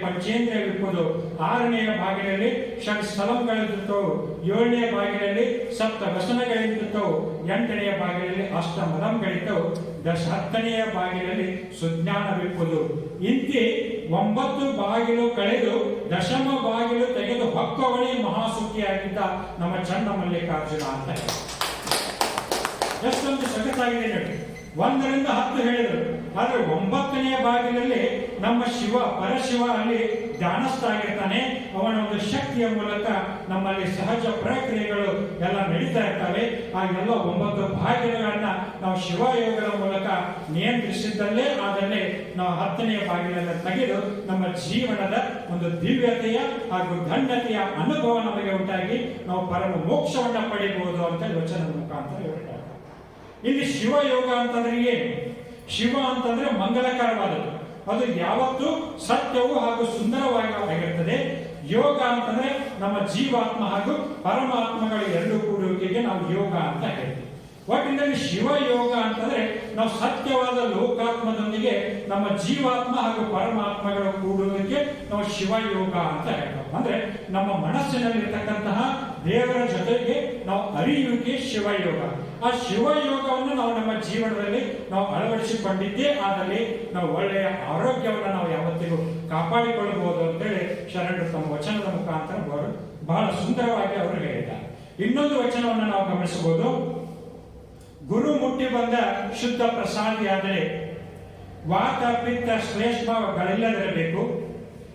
ಇರ್ಬೋದು. ಆರನೆಯ ಬಾಗಿಲಲ್ಲಿ ಷಡ್ ಸ್ಥಳಗಳಿರುತ್ತವು ಏಳನೇ ಬಾಗಿಲಲ್ಲಿ ಸಪ್ತ ವಸನಗಳಿರುತ್ತವು ಎಂಟನೆಯ ಬಾಗಿಲಲ್ಲಿ ಅಷ್ಟ ಮಲಂಗಳಿದ್ದವು ದಶ ಹತ್ತನೆಯ ಬಾಗಿಲಲ್ಲಿ ಸುಜ್ಞಾನವಿಪ್ಪುದು ಇಂತಿ ಒಂಬತ್ತು ಬಾಗಿಲು ಕಳೆದು ದಶಮ ಬಾಗಿಲು ತೆಗೆದು ಹೊಕ್ಕವಳಿ ಮಹಾಸುಖಿಯಾಗಿದ್ದ ನಮ್ಮ ಚನ್ನ ಮಲ್ಲಿಕಾರ್ಜುನ ಅಂತ. ಎಷ್ಟೊಂದು ಸೊಗಸಾಗಿದೆ ನೋಡಿ. ಒಂದರಿಂದ ಹತ್ತು ಹೇಳಿದರು. ಆದರೆ ಒಂಬತ್ತನೆಯ ಬಾಗಿಲಲ್ಲಿ ನಮ್ಮ ಶಿವ, ಪರಶಿವ ಅಲ್ಲಿ ಧ್ಯಾನಸ್ಥ ಆಗಿರ್ತಾನೆ ಅವನ ಒಂದು ಶಕ್ತಿಯ ಮೂಲಕ ನಮ್ಮಲ್ಲಿ ಸಹಜ ಪ್ರಕ್ರಿಯೆಗಳು ಎಲ್ಲ ನಡೀತಾ ಇರ್ತವೆ. ಆ ಎಲ್ಲ ಒಂಬತ್ತು ಬಾಗಿಲುಗಳನ್ನ ನಾವು ಶಿವಯೋಗದ ಮೂಲಕ ನಿಯಂತ್ರಿಸಿದ್ದಲ್ಲೇ ಆದಲ್ಲಿ ನಾವು ಹತ್ತನೆಯ ಬಾಗಿಲನ್ನು ತೆಗೆದು ನಮ್ಮ ಜೀವನದ ಒಂದು ದಿವ್ಯತೆಯ ಹಾಗೂ ಧನ್ಯತೆಯ ಅನುಭವ ನಮಗೆ ಉಂಟಾಗಿ ನಾವು ಪರಮ ಮೋಕ್ಷವನ್ನು ಪಡೆಯಬಹುದು ಅಂತ ಯೋಚನೆ ಮುಖಾಂತರ ಇಲ್ಲಿ ಶಿವಯೋಗ ಅಂತಂದ್ರೆ ಏನು? ಶಿವ ಅಂತಂದ್ರೆ ಮಂಗಲಕರವಾದದ್ದು ಅದು ಯಾವತ್ತು ಸತ್ಯವು ಹಾಗೂ ಸುಂದರವಾಗಿ ಆಗಿರ್ತದೆ ಯೋಗ ಅಂತಂದ್ರೆ ನಮ್ಮ ಜೀವಾತ್ಮ ಹಾಗೂ ಪರಮಾತ್ಮಗಳ ಎರಡು ಕೂಡುವಿಕೆಗೆ ನಾವು ಯೋಗ ಅಂತ ಹೇಳ್ತೀವಿ. ಒಟ್ಟಿನಲ್ಲಿ ಶಿವಯೋಗ ಅಂತಂದ್ರೆ ನಾವು ಸತ್ಯವಾದ ಲೋಕಾತ್ಮದೊಂದಿಗೆ ನಮ್ಮ ಜೀವಾತ್ಮ ಹಾಗೂ ಪರಮಾತ್ಮಗಳ ಕೂಡುವಿಕೆ ನಾವು ಶಿವಯೋಗ ಅಂತ ಹೇಳ್ತೇವೆ. ಅಂದ್ರೆ ನಮ್ಮ ಮನಸ್ಸಿನಲ್ಲಿರ್ತಕ್ಕಂತಹ ದೇವರ ಜೊತೆಗೆ ನಾವು ಅರಿಯುವಿಕೆ ಶಿವಯೋಗ ಆ ಶಿವಯೋಗವನ್ನು ನಾವು ನಮ್ಮ ಜೀವನದಲ್ಲಿ ನಾವು ಅಳವಡಿಸಿಕೊಂಡಿದ್ದೇ ಆದಲ್ಲಿ ನಾವು ಒಳ್ಳೆಯ ಆರೋಗ್ಯವನ್ನು ನಾವು ಯಾವತ್ತಿಗೂ ಕಾಪಾಡಿಕೊಳ್ಳಬಹುದು ಅಂತೇಳಿ ಶರಣರು ತಮ್ಮ ವಚನದ ಮುಖಾಂತರ ಬಹಳ ಬಹಳ ಸುಂದರವಾಗಿ ಅವರು ಹೇಳಿದ್ದಾರೆ. ಇನ್ನೊಂದು ವಚನವನ್ನು ನಾವು ಗಮನಿಸಬಹುದು. ಗುರು ಮುಟ್ಟಿ ಬಂದ ಶುದ್ಧ ಪ್ರಸಾದಿಯಾದರೆ ವಾತ ಪಿತ್ತ ಶ್ಲೇಷ್ಮಗಳಿಲ್ಲದಿರಬೇಕು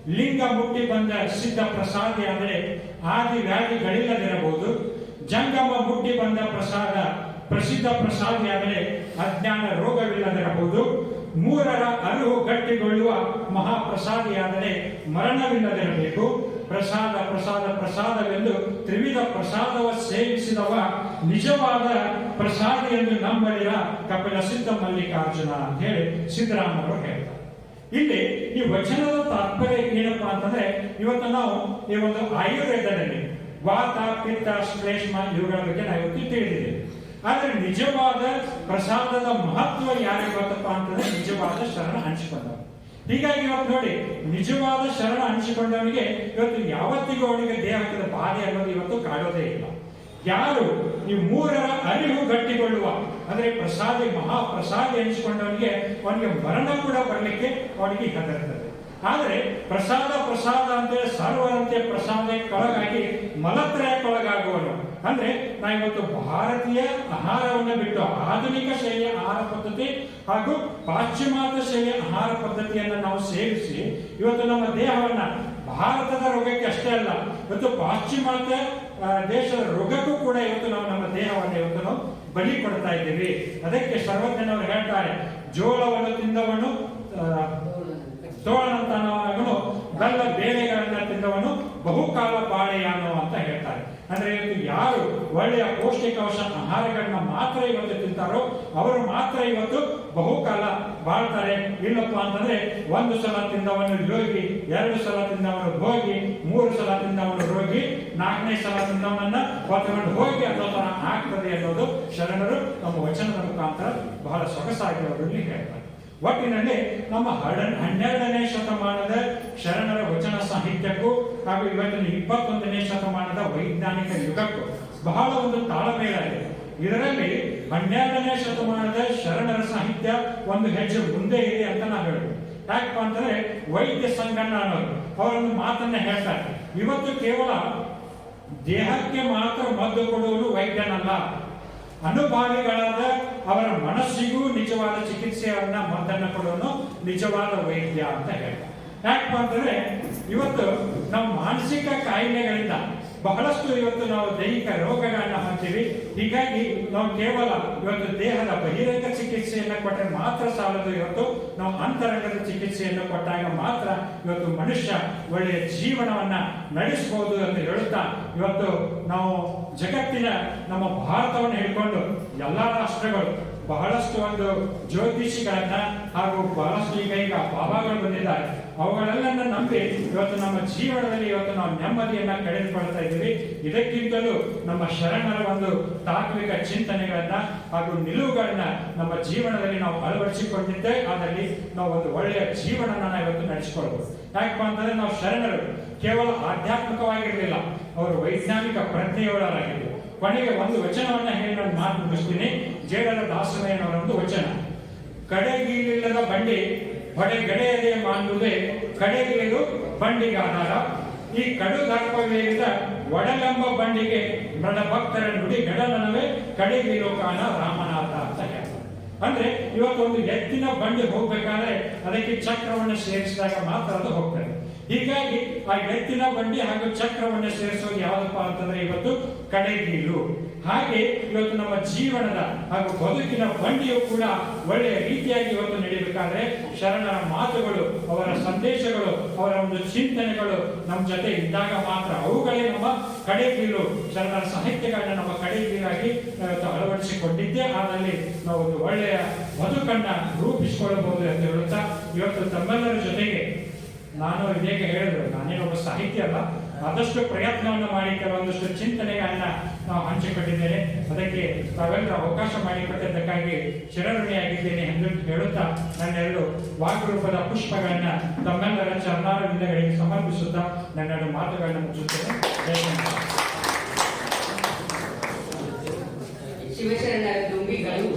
ಲಿಂಗ ಮುಟ್ಟಿ ಬಂದ ಸಿದ್ಧ ಪ್ರಸಾದಿಯಾದರೆ ಆದಿ ವ್ಯಾಧಿಗಳಿಲ್ಲದಿರಬಹುದು ಜಂಗಮ ಮುಟ್ಟಿ ಬಂದ ಪ್ರಸಾದ ಪ್ರಸಿದ್ಧ ಪ್ರಸಾದಿಯಾದರೆ ಅಜ್ಞಾನ ರೋಗವಿಲ್ಲದಿರಬಹುದು. ಮೂರರ ಅರಿವು ಗಟ್ಟಿಗೊಳ್ಳುವ ಮಹಾಪ್ರಸಾದಿಯಾದರೆ ಮರಣವಿಲ್ಲದಿರಬೇಕು. ಪ್ರಸಾದ ಪ್ರಸಾದ, ಪ್ರಸಾದವೆಂದು ತ್ರಿವಿಧ ಪ್ರಸಾದವ ಸೇವಿಸಿದವ ನಿಜವಾದ ಪ್ರಸಾದ ಎಂದು ನಂಬಲಿರ ಕಪಿಲ ಸಿದ್ಧ ಮಲ್ಲಿಕಾರ್ಜುನ ಅಂತ ಹೇಳಿ ಸಿದ್ದರಾಮರು ಹೇಳ್ತಾರೆ. ಇಲ್ಲಿ ಈ ವಚನದ ತಾತ್ಪರ್ಯ ಏನಪ್ಪಾ ಅಂತಂದ್ರೆ ಇವತ್ತು ನಾವು ಈ ಒಂದು ಆಯುರ್ವೇದದಲ್ಲಿ ವಾತ, ಪಿತ್ತ, ಶ್ಲೇಷ್ಮ ಇವುಗಳ ಬಗ್ಗೆ ನಾವು ಇವತ್ತು ತಿಳಿದಿದ್ದೇವೆ. ಆದ್ರೆ ನಿಜವಾದ ಪ್ರಸಾದದ ಮಹತ್ವ ಯಾರಿಗೆ ಗೊತ್ತಪ್ಪ ಅಂತಂದ್ರೆ ನಿಜವಾದ ಶರಣ ಹಂಚಿಕೊಂಡವರು ಹೀಗಾಗಿ ಇವತ್ತು ನೋಡಿ, ನಿಜವಾದ ಶರಣ ಹಂಚಿಕೊಂಡವನಿಗೆ ಇವತ್ತು ಯಾವತ್ತಿಗೂ ಅವನಿಗೆ ದೇಹದ ಬಾಧೆ ಅನ್ನೋದು ಇವತ್ತು ಕಾಡೋದೇ ಇಲ್ಲ. ಯಾರು ಈ ಮೂರರ ಅರಿವು ಗಟ್ಟಿಗೊಳ್ಳುವ, ಅಂದ್ರೆ ಪ್ರಸಾದಿ, ಮಹಾಪ್ರಸಾದಿ ಹಂಚಿಕೊಂಡವನಿಗೆ ಅವನಿಗೆ ಮರಣ ಕೂಡ ಬರಲಿಕ್ಕೆ ಅವನಿಗೆ ಹೆದರ್ತದೆ ಆದರೆ ಪ್ರಸಾದ ಪ್ರಸಾದ ಅಂದ್ರೆ ಸರ್ವರಂತೆ ಪ್ರಸಾದಕ್ಕೊಳಗಾಗಿ ಮಲತ್ರಯಕ್ಕೊಳಗಾಗುವನು ಅಂದ್ರೆ ನಾ ಇವತ್ತು ಭಾರತೀಯ ಆಹಾರವನ್ನು ಬಿಟ್ಟು ಆಧುನಿಕ ಶೈಲಿಯ ಆಹಾರ ಪದ್ಧತಿ ಹಾಗೂ ಪಾಶ್ಚಿಮಾತ್ಯ ಶೈಲಿಯ ಆಹಾರ ಪದ್ಧತಿಯನ್ನು ನಾವು ಸೇವಿಸಿ ಇವತ್ತು ನಮ್ಮ ದೇಹವನ್ನ ಭಾರತದ ರೋಗಕ್ಕೆ ಅಷ್ಟೇ ಅಲ್ಲ, ಇವತ್ತು ಪಾಶ್ಚಿಮಾತ್ಯ ದೇಶದ ರೋಗಕ್ಕೂ ಕೂಡ ಇವತ್ತು ನಾವು ನಮ್ಮ ದೇಹವನ್ನು ಇವತ್ತು ನಾವು ಬಲಿ ಕೊಡ್ತಾ ಇದ್ದೀವಿ. ಅದಕ್ಕೆ ಸರ್ವಜ್ಞನವರು ಹೇಳ್ತಾರೆ, ಜೋಳವನ್ನು ತಿಂದವನು ತೋಳನಂತನವನು ಬೆಲ್ಲ ಬೇಳೆಗಳನ್ನ ತಿಂದವನು ಬಹುಕಾಲ ಬಾಳೆಯಾನು ಅಂತ ಹೇಳ್ತಾರೆ. ಅಂದ್ರೆ ಯಾರು ಒಳ್ಳೆಯ ಪೌಷ್ಟಿಕಾಂಶ ಆಹಾರಗಳನ್ನ ಮಾತ್ರ ಇವತ್ತು ತಿಂತಾರೋ ಅವರು ಮಾತ್ರ ಇವತ್ತು ಬಹುಕಾಲ ಬಾಳ್ತಾರೆ. ಇಲ್ಲಪ್ಪ ಅಂತಂದ್ರೆ ಒಂದು ಸಲ ತಿಂದವನು ರೋಗಿ, ಎರಡು ಸಲ ತಿಂದವನು ಭೋಗಿ, ಮೂರು ಸಲ ತಿಂದವನು ರೋಗಿ, ನಾಲ್ಕನೇ ಸಲ ತಿಂದವನನ್ನ ಹೊತ್ತುಕೊಂಡು ಹೋಗಿ ಅನ್ನೋ ತರ ಆಗ್ತದೆ ಅನ್ನೋದು ಶರಣರು ತಮ್ಮ ವಚನದ ಮುಖಾಂತರ ಬಹಳ ಸೊಗಸಾಗಿ ಅವರಲ್ಲಿ ಹೇಳ್ತಾರೆ. ಒಟ್ಟಿನಲ್ಲಿ ನಮ್ಮ ಹಡ- ಹನ್ನೆರಡನೇ ಶತಮಾನದ ಶರಣರ ವಚನ ಸಾಹಿತ್ಯಕ್ಕೂ ಹಾಗೂ ಇವತ್ತಿನ ಇಪ್ಪತ್ತೊಂದನೇ ಶತಮಾನದ ವೈಜ್ಞಾನಿಕ ಯುಗಕ್ಕೂ ಬಹಳ ಒಂದು ತಾಳಮೇಲಾಗಿದೆ. ಇದೆ ಇದರಲ್ಲಿ ಹನ್ನೆರಡನೇ ಶತಮಾನದ ಶರಣರ ಸಾಹಿತ್ಯ ಒಂದು ಹೆಜ್ಜೆ ಮುಂದೆ ಇದೆ ಅಂತ ನಾವು ಹೇಳ್ಬೋದು ಯಾಕಪ್ಪ ಅಂತಂದ್ರೆ ವೈದ್ಯ ಸಂಗಣ್ಣ ಅನ್ನೋರು, ಅವರೊಂದು ಮಾತನ್ನ ಹೇಳ್ತಾರೆ. ಇವತ್ತು ಕೇವಲ ದೇಹಕ್ಕೆ ಮಾತ್ರ ಮದ್ದು ಕೊಡುವುದು ವೈದ್ಯನಲ್ಲ. ಅನುಭಾವಿಗಳಾದ ಅವರ ಮನಸ್ಸಿಗೂ ನಿಜವಾದ ಚಿಕಿತ್ಸೆಯನ್ನ ಮದ್ದನ್ನು ಕೊಡೋನು ನಿಜವಾದ ವೈದ್ಯ ಅಂತ ಹೇಳ್ತಾರೆ. ಯಾಕಪ್ಪ ಇವತ್ತು ನಾವು ಮಾನಸಿಕ ಕಾಯಿಲೆಗಳಿಂದ ಬಹಳಷ್ಟು ಇವತ್ತು ನಾವು ದೈಹಿಕ ರೋಗಗಳನ್ನ ಹೊಂತೀವಿ ಹೀಗಾಗಿ ನಾವು ಕೇವಲ ಇವತ್ತು ದೇಹದ ಬಹಿರಂಗ ಚಿಕಿತ್ಸೆಯನ್ನು ಕೊಟ್ಟರೆ ಮಾತ್ರ ಸಾಲದು. ಇವತ್ತು ನಾವು ಅಂತರಂಗದ ಚಿಕಿತ್ಸೆಯನ್ನು ಕೊಟ್ಟಾಗ ಮಾತ್ರ ಇವತ್ತು ಮನುಷ್ಯ ಒಳ್ಳೆಯ ಜೀವನವನ್ನ ನಡೆಸಬಹುದು ಎಂದು ಹೇಳುತ್ತಾ, ಇವತ್ತು ನಾವು ಜಗತ್ತಿನ ನಮ್ಮ ಭಾರತವನ್ನು ಹಿಡ್ಕೊಂಡು ಎಲ್ಲ ರಾಷ್ಟ್ರಗಳು ಬಹಳಷ್ಟು ಒಂದು ಜ್ಯೋತಿಷಿಗಳನ್ನ ಹಾಗೂ ಬಹಳಷ್ಟು ಈಗ ಈಗ ಬಾಬಾಗಳು ಬಂದಿದ್ದಾರೆ. ಅವುಗಳೆಲ್ಲ ನಂಬಿ ಇವತ್ತು ನಮ್ಮ ಜೀವನದಲ್ಲಿ ಇವತ್ತು ನಾವು ನೆಮ್ಮದಿಯನ್ನ ಕಳೆದುಕೊಳ್ತಾ ಇದ್ದೀವಿ. ಇದಕ್ಕಿಂತಲೂ ನಮ್ಮ ಶರಣರ ಒಂದು ತಾತ್ವಿಕ ಚಿಂತನೆಗಳನ್ನ ಹಾಗೂ ನಿಲುವುಗಳನ್ನ ನಮ್ಮ ಜೀವನದಲ್ಲಿ ನಾವು ಅಳವಡಿಸಿಕೊಂಡಿದ್ದೇ. ಅದರಲ್ಲಿ ನಾವು ಒಂದು ಒಳ್ಳೆಯ ಜೀವನನ ಇವತ್ತು ನಡೆಸಿಕೊಳ್ಬಹುದು ಯಾಕಪ್ಪ ಅಂತಂದ್ರೆ ನಾವು ಶರಣರು. ಕೇವಲ ಆಧ್ಯಾತ್ಮಿಕವಾಗಿರಲಿಲ್ಲ. ಅವರು ವೈಜ್ಞಾನಿಕ ಪ್ರಜ್ಞೆಯವರಾಗಿದ್ದರು ಕೊನೆಗೆ ಒಂದು ವಚನವನ್ನ ಹೇಳಿ ನಾನು ಮಾತು ಮುಗಿಸ್ತೀನಿ. ಜೇಡರ ದಾಸನಯ್ಯನವರ ಒಂದು ವಚನ. ಕಡೆಗೀಲಿಲ್ಲದ ಬಂಡಿ ಹೊಡೆಗಡೆಯದೆ ಮಾಡುವುದೇ ಕಡೆಗೀಲು ಬಂಡಿಗೆ ಆಧಾರ. ಈ ಕಡು ದರ್ಪವೇರಿದ ಒಡಲಂಬ ಬಂಡಿಗೆ ಮೃಡ ಭಕ್ತರ ನುಡಿ ಗಡಲನವೇ ಕಡೆಗೀಲು ಕಾಣ ರಾಮನಾಥ ಅಂತ ಹೇಳ್ತಾರೆ. ಅಂದ್ರೆ ಇವತ್ತು ಒಂದು ಎತ್ತಿನ ಬಂಡಿ ಹೋಗ್ಬೇಕಾದ್ರೆ ಅದಕ್ಕೆ ಚಕ್ರವನ್ನು ಸೇರಿಸಿದಾಗ ಮಾತ್ರ ಅದು ಹೋಗ್ತದೆ. ಹೀಗಾಗಿ ಆ ಎತ್ತಿನ ಬಂಡಿ ಹಾಗೂ ಚಕ್ರವನ್ನು ಸೇರಿಸೋದು ಯಾವುದಪ್ಪ ಅಂತಂದ್ರೆ ಇವತ್ತು ಕಡೆಗೀಲು ಹಾಗೆ ಇವತ್ತು ನಮ್ಮ ಜೀವನದ ಹಾಗೂ ಬದುಕಿನ ಬಂಡಿಯು ಕೂಡ ಒಳ್ಳೆಯ ರೀತಿಯಾಗಿ ಇವತ್ತು ನಡೀಬೇಕಾದ್ರೆ ಶರಣರ ಮಾತುಗಳು, ಅವರ ಸಂದೇಶಗಳು, ಅವರ ಒಂದು ಚಿಂತನೆಗಳು ನಮ್ಮ ಜೊತೆ ಇದ್ದಾಗ ಮಾತ್ರ ಅವುಗಳೇ ನಮ್ಮ ಕಡೆಗೀಲು ಶರಣರ ಸಾಹಿತ್ಯಗಳನ್ನ ನಮ್ಮ ಕಡೆಗೀಲಾಗಿ ಇವತ್ತು ಅಳವಡಿಸಿಕೊಂಡಿದ್ದೇ. ಆದಲ್ಲಿ ನಾವು ಒಂದು ಒಳ್ಳೆಯ ಬದುಕನ್ನ ರೂಪಿಸಿಕೊಳ್ಳಬಹುದು ಅಂತ ಹೇಳುತ್ತಾ ಇವತ್ತು ತಮ್ಮೆಲ್ಲರ ಜೊತೆಗೆ ನಾನು ಇದೇಗ ಹೇಳಿದ್ರು ನಾನೇನೊಬ್ಬ ಸಾಹಿತ್ಯ ಅಲ್ಲ, ಆದಷ್ಟು ಪ್ರಯತ್ನವನ್ನು ಮಾಡಿ ಕೆಲವೊಂದಷ್ಟು ಚಿಂತನೆಗಳನ್ನ ನಾವು ಹಂಚಿಕೊಟ್ಟಿದ್ದೇನೆ ಅದಕ್ಕೆ ತಾವೆಲ್ಲ ಅವಕಾಶ ಮಾಡಿಕೊಟ್ಟಿದ್ದಕ್ಕಾಗಿ ಚಿರಋಣಿಯಾಗಿದ್ದೇನೆ ಎಂದು ಹೇಳುತ್ತಾ ನನ್ನೆರಡು ವಾಗ್ರೂಪದ ಪುಷ್ಪಗಳನ್ನ ತಮ್ಮೆಲ್ಲರ ಚರಣಾರವಿಂದಗಳಿಗೆ ಸಮರ್ಪಿಸುತ್ತಾ ನನ್ನೆರಡು ಮಾತುಗಳನ್ನು ಮುಚ್ಚುತ್ತೇನೆ. ಶಿವಶರಣ ದುಂಬಿಗಳು